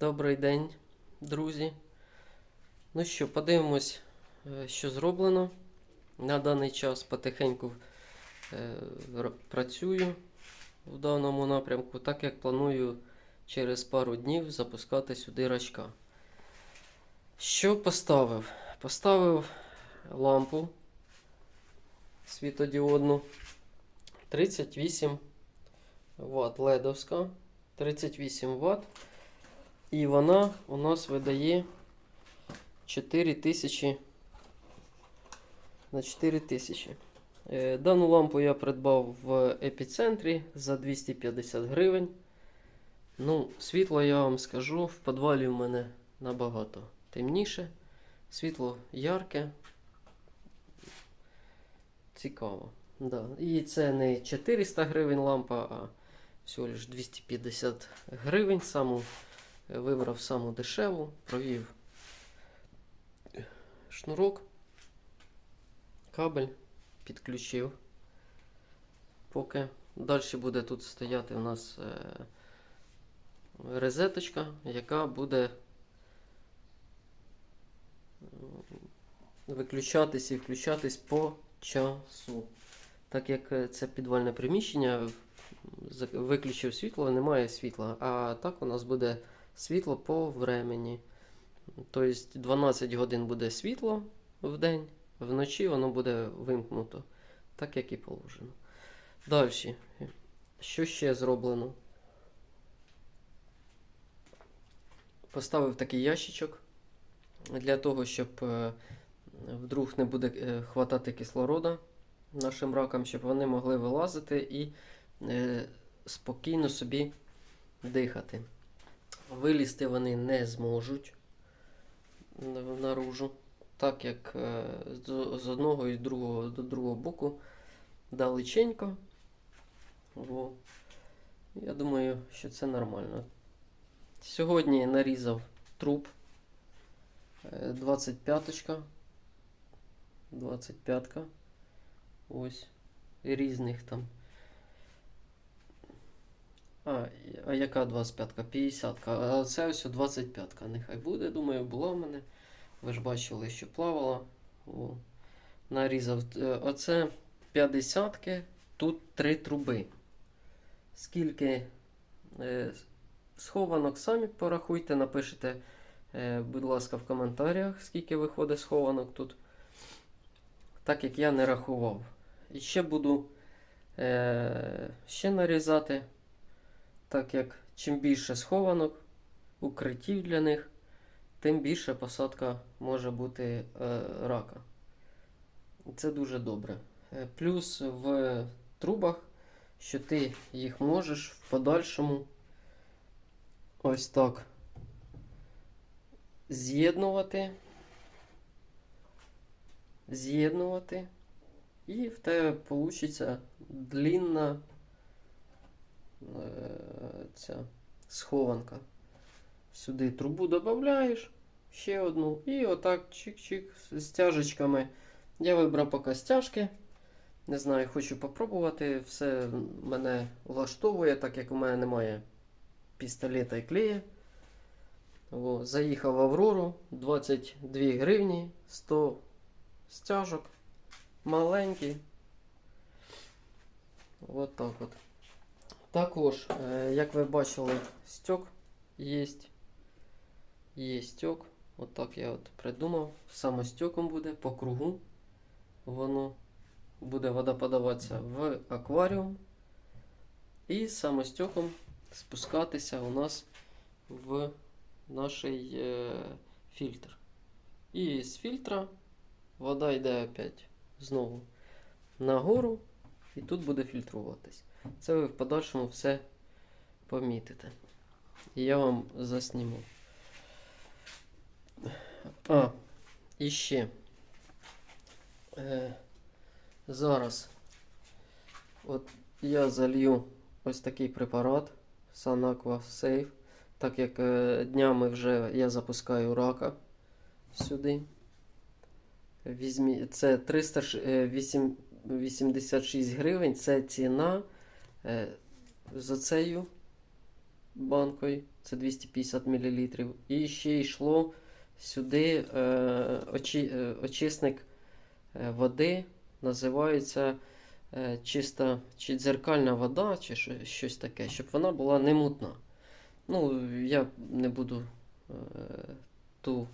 Добрий день, друзі. Ну що, подивимось, е, що зроблено. На даний час потихеньку е, працюю в даному напрямку, так як планую через пару днів запускати сюди рачка. Що поставив? Поставив лампу світодіодну 38 Вт ледовська. 38 Вт. І вона у нас видає 4000 на 4000. Е, Дану лампу я придбав в епіцентрі за 250 гривень. Ну, світло я вам скажу, в підвалі в мене набагато темніше. Світло ярке. Цікаво. Да. І це не 400 гривень лампа, а всього лиш 250 гривень. Саму вибрав саму дешеву, провів шнурок, кабель підключив. Поки далі буде тут стояти у нас е, розеточка, яка буде виключатись і включатись по часу. Так як е, це підвальне приміщення, виключив світло, немає світла. А так у нас буде світло по времені. Тобто 12 годин буде світло в день, вночі воно буде вимкнуто, так як і положено. Далі. Що ще зроблено? Поставив такий ящичок для того, щоб е, вдруг не буде е, хватати кислорода нашим ракам, щоб вони могли вилазити і е, спокійно собі дихати. Вилізти вони не зможуть наружу, так як е, з, одного і другого до другого боку далеченько. Во. Я думаю, що це нормально. Сьогодні нарізав труб 25-ка. 25-ка. Ось. Різних там. А, а яка 25-ка? 50-ка. А це ось 25-ка. Нехай буде. Думаю, була в мене. Ви ж бачили, що плавала. О. Нарізав. Е, Оце 50-ки. Тут три труби. Скільки е, схованок самі порахуйте, напишите, е, будь ласка, в коментарях, скільки виходить схованок тут. Так як я не рахував. І ще буду е, ще нарізати, так як чим більше схованок, укриттів для них, тим більше посадка може бути е, рака. Це дуже добре. Е, Плюс в трубах, що ти їх можеш в подальшому ось так з'єднувати. З'єднувати. І в тебе вийде длінна е, ця схованка. Сюди трубу додаєш, ще одну, і отак чик-чик з стяжечками. Я вибрав поки стяжки. Не знаю, хочу попробувати. Все мене влаштовує, так як у мене немає пістолета і клея. О, заїхав в Аврору 22 гривні, 100 стяжок. Маленький. От так от. Також, е, як ви бачили, стьок є. Є стьок. От я от придумав. Самостьоком буде по кругу. Воно буде вода подаватися в акваріум. І самостьоком спускатися у нас в наш е, фільтр. І з фільтра вода йде опять знову нагору, і тут буде фільтруватись. Це ви в подальшому все помітите. І я вам засніму. А, і ще. Е, зараз от я залью ось такий препарат Sanaqua Safe. Так як е, днями вже я запускаю рака сюди. Візьмі, це 386 гривень. Це ціна е, за цею банкою, це 250 мл. І ще йшло сюди е, очі, е, очисник е, води, називається е, чиста чи дзеркальна вода, чи що- щось таке, щоб вона була не мутна. Ну, я не буду е, ту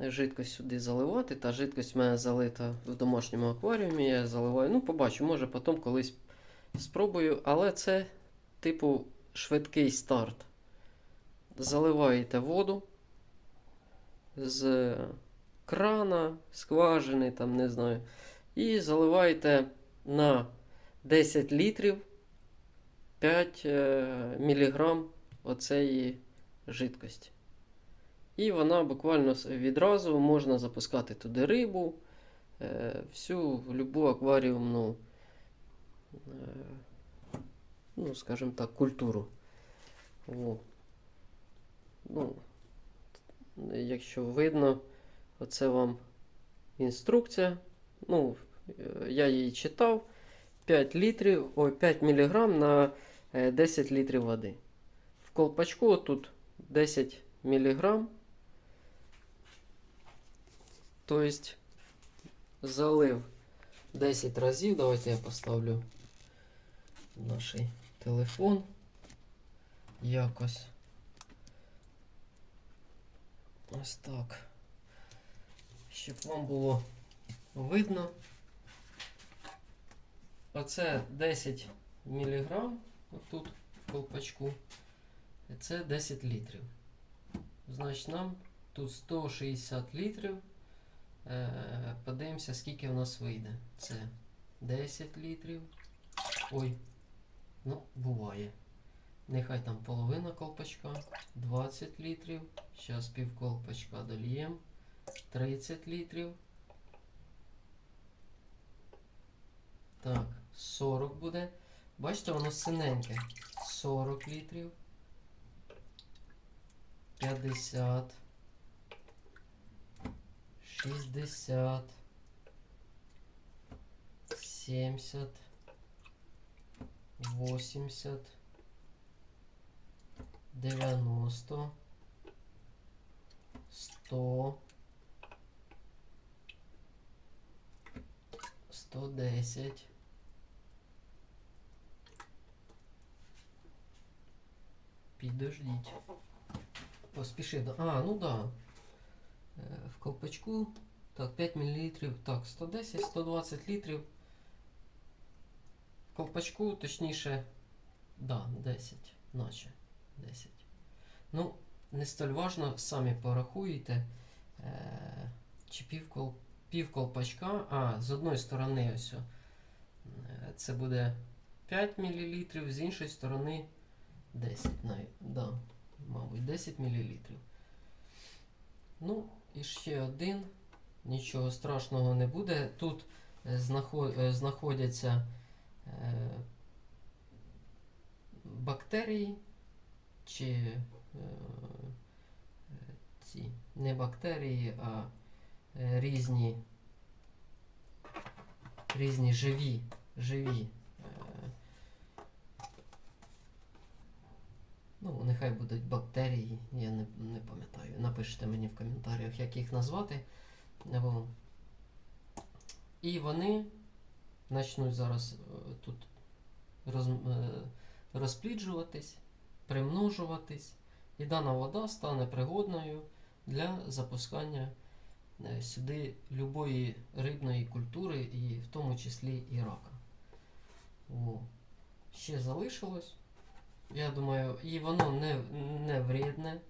жидкость сюди заливати. Та жидкость в мене залита в домашньому акваріумі. Я заливаю. Ну, побачу, може потім колись спробую. Але це, типу, швидкий старт. Заливаєте воду з крана, скважини, там, не знаю. І заливаєте на 10 літрів 5 е, мг оцеї жидкості. І вона буквально відразу можна запускати туди рибу, е, всю любу акваріумну, е, ну, скажімо так, культуру. О. Ну, якщо видно, оце вам інструкція. Ну, е, я її читав. 5 літрів, ой, 5 мг на е, 10 літрів води. В колпачку тут 10 мг. Тобто залив 10 разів. Давайте я поставлю наш телефон якось. Ось так. Щоб вам було видно. Оце 10 мг отут в колпачку. Це 10 літрів. Значить, нам тут 160 літрів. Е, подивимося, скільки в нас вийде. Це 10 літрів. Ой, ну, буває. Нехай там половина колпачка, 20 літрів. Зараз пів колпачка дольємо. 30 літрів. Так, 40 буде. Бачите, воно синеньке. 40 літрів. 50. 60. 70. 80. 90. 100. 110. Підождіть. Поспіши. до- А, ну да. В колпачку. Так, 5 мл. Так, 110, 120 літрів. В колпачку, точніше, да, 10, наче 10. Ну, не столь важно, самі порахуєте. Е, чи пів, кол, пів колпачка. А, з одної сторони ось. е, Це буде 5 мл, з іншої сторони 10 навіть. Да, мабуть, 10 мл. Ну, і ще один. Нічого страшного не буде. Тут е, е, знаходяться е, бактерії чи ці не бактерії, а різні, різні живі, живі. е, Ну, нехай будуть бактерії, я не, не пам'ятаю. Напишіть мені в коментарях, як їх назвати. Во. І вони почнуть зараз е, тут роз, е, розпліджуватись, примножуватись, і дана вода стане пригодною для запускання е, сюди любої рибної культури, і в тому числі і рака. О. Ще залишилось. Я думаю, і воно не, не вредне.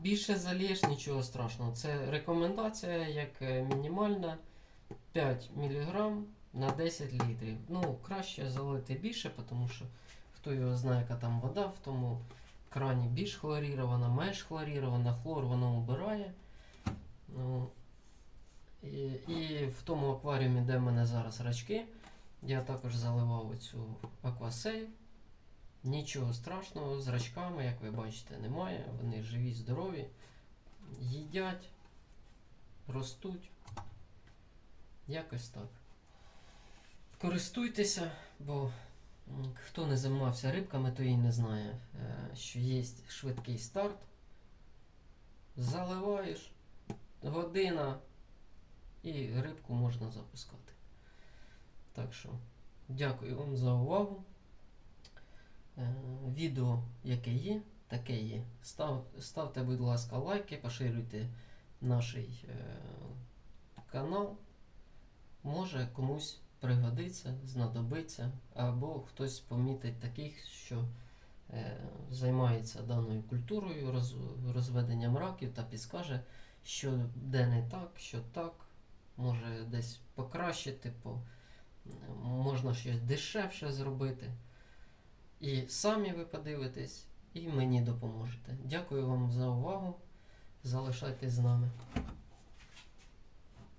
Більше залєш, нічого страшного. Це рекомендація як е, мінімальна 5 мг на 10 літрів. Ну, краще залити більше, тому що хто його знає, яка там вода, в тому крані більш хлорірована, менш хлорірована, хлор воно убирає. Ну, і, і в тому акваріумі, де в мене зараз рачки, я також заливав оцю аквасейв. Нічого страшного з рачками, як ви бачите, немає. Вони живі, здорові, їдять, ростуть. Якось так. Користуйтеся, бо Хто не займався рибками, той і не знає, е, що є швидкий старт. Заливаєш, година і рибку можна запускати. Так що, дякую вам за увагу. Е, Відео, яке є, таке є. Став, ставте, будь ласка, лайки, поширюйте наш е, канал. Може комусь пригодиться, знадобиться, або хтось помітить таких, що е, займається даною культурою, роз, розведенням раків та підскаже, що де не так, що так, може десь покращити, по, можна щось дешевше зробити. І самі ви подивитесь, і мені допоможете. Дякую вам за увагу. Залишайтесь з нами.